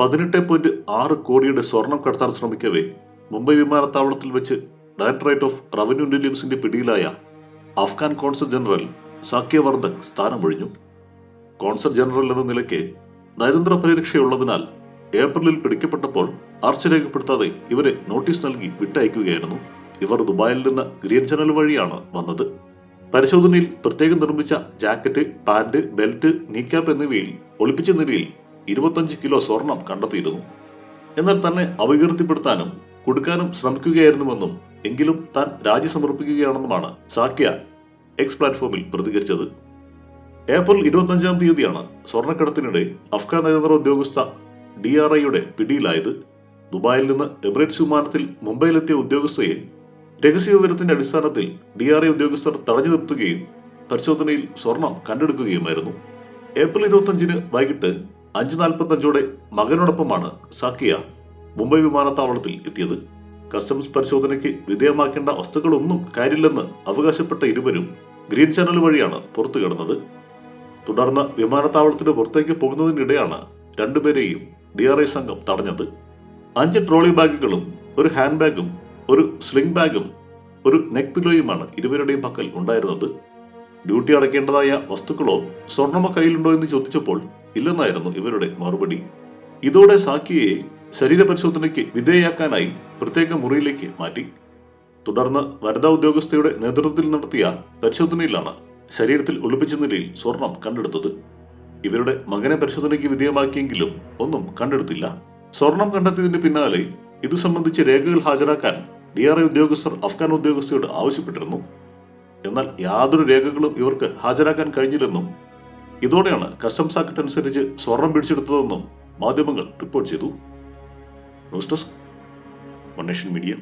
പതിനെട്ട് പോയിന്റ് ആറ് കോടിയുടെ സ്വർണം കടത്താൻ ശ്രമിക്കവേ മുംബൈ വിമാനത്താവളത്തിൽ വെച്ച് ഡയറക്ടറേറ്റ് ഓഫ് റവന്യൂ ഇന്റലിജൻസിന്റെ പിടിയിലായ അഫ്ഗാൻ കോൺസൽ ജനറൽ സാക്യ വർദ്ധക് സ്ഥാനമൊഴിഞ്ഞു. കോൺസൽ ജനറൽ എന്ന നിലയ്ക്ക് നയതന്ത്ര പരിരക്ഷയുള്ളതിനാൽ ഏപ്രിലിൽ പിടിക്കപ്പെട്ടപ്പോൾ അർച്ച രേഖപ്പെടുത്താതെ ഇവരെ നോട്ടീസ് നൽകി വിട്ടയക്കുകയായിരുന്നു. ഇവർ ദുബായിൽ നിന്ന് ഗ്രീൻ ചാനൽ വഴിയാണ് വന്നത്. പരിശോധനയിൽ പ്രത്യേകം നിർമ്മിച്ച ജാക്കറ്റ് പാന്റ് ബെൽറ്റ് നീക്കാപ്പ് എന്നിവയിൽ ഒളിപ്പിച്ച നിലയിൽ ഇരുപത്തഞ്ച് കിലോ സ്വർണം കണ്ടെത്തിയിരുന്നു. എന്നാൽ തന്നെ അപകീർത്തിപ്പെടുത്താനും കൊടുക്കാനും ശ്രമിക്കുകയായിരുന്നുവെന്നും എങ്കിലും താൻ രാജി സമർപ്പിക്കുകയാണെന്നുമാണ് സാക്യ എക്സ് പ്ലാറ്റ്ഫോമിൽ പ്രതികരിച്ചത്. ഏപ്രിൽ ഇരുപത്തഞ്ചാം തീയതിയാണ് സ്വർണക്കടത്തിനിടെ അഫ്ഗാൻ നയതന്ത്ര ഉദ്യോഗസ്ഥ ഡി ആർ ഐയുടെ പിടിയിലായത്. ദുബായിൽ നിന്ന് എമിറേറ്റ്സ് വിമാനത്തിൽ മുംബൈയിലെത്തിയ ഉദ്യോഗസ്ഥയെ രഹസ്യ വിവരത്തിന്റെ അടിസ്ഥാനത്തിൽ ഡി ആർ ഐ ഉദ്യോഗസ്ഥർ തടഞ്ഞു നിർത്തുകയും പരിശോധനയിൽ സ്വർണം കണ്ടെടുക്കുകയുമായിരുന്നു. ഏപ്രിൽ ഇരുപത്തഞ്ചിന് വൈകിട്ട് അഞ്ച് നാൽപ്പത്തഞ്ചോടെ മകനോടൊപ്പമാണ് സാക്കിയ മുംബൈ വിമാനത്താവളത്തിൽ എത്തിയത്. കസ്റ്റംസ് പരിശോധനയ്ക്ക് വിധേയമാക്കേണ്ട വസ്തുക്കളൊന്നും കാര്യമില്ലെന്ന് അവകാശപ്പെട്ട ഇരുവരും ഗ്രീൻ ചാനൽ വഴിയാണ് പുറത്തു കിടന്നത്. തുടർന്ന് വിമാനത്താവളത്തിന് പുറത്തേക്ക് പോകുന്നതിനിടെയാണ് രണ്ടുപേരെയും ഡി ആർ ഐ സംഘം തടഞ്ഞത്. അഞ്ച് ട്രോളി ബാഗുകളും ഒരു ഹാൻഡ് ബാഗും ഒരു സ്ലിംഗ് ബാഗും ഒരു നെക്ക് പിലോയുമാണ് ഇരുവരുടെയും പക്കൽ ഉണ്ടായിരുന്നത്. ഡ്യൂട്ടി അടയ്ക്കേണ്ടതായ വസ്തുക്കളോ സ്വർണമോ കയ്യിലുണ്ടോ എന്ന് ചോദിച്ചപ്പോൾ ഇല്ലെന്നായിരുന്നു ഇവരുടെ മറുപടി. ഇതോടെ സാക്കിയെ ശരീരപരിശോധനയ്ക്ക് വിധേയയാക്കാനായി പ്രത്യേക മുറിയിലേക്ക് മാറ്റി. തുടർന്ന് വനിതാ ഉദ്യോഗസ്ഥയുടെ നേതൃത്വത്തിൽ നടത്തിയ പരിശോധനയിലാണ് ശരീരത്തിൽ ഒളിപ്പിച്ച നിലയിൽ സ്വർണം കണ്ടെടുത്തത്. ഇവരുടെ മകനെ പരിശോധനയ്ക്ക് വിധേയമാക്കിയെങ്കിലും ഒന്നും കണ്ടെടുത്തില്ല. സ്വർണം കണ്ടെത്തിയതിന് പിന്നാലെ ഇത് സംബന്ധിച്ച് രേഖകൾ ഹാജരാക്കാൻ ഡി ആർ ഐ ഉദ്യോഗസ്ഥർ അഫ്ഗാൻ ഉദ്യോഗസ്ഥയോട് ആവശ്യപ്പെട്ടിരുന്നു. എന്നാൽ യാതൊരു രേഖകളും ഇവർക്ക് ഹാജരാക്കാൻ കഴിഞ്ഞില്ലെന്നും ഇതോടെയാണ് കസ്റ്റംസ് ആക്ട് അനുസരിച്ച് സ്വർണം പിടിച്ചെടുത്തതെന്നും മാധ്യമങ്ങൾ റിപ്പോർട്ട് ചെയ്തു. News desk media.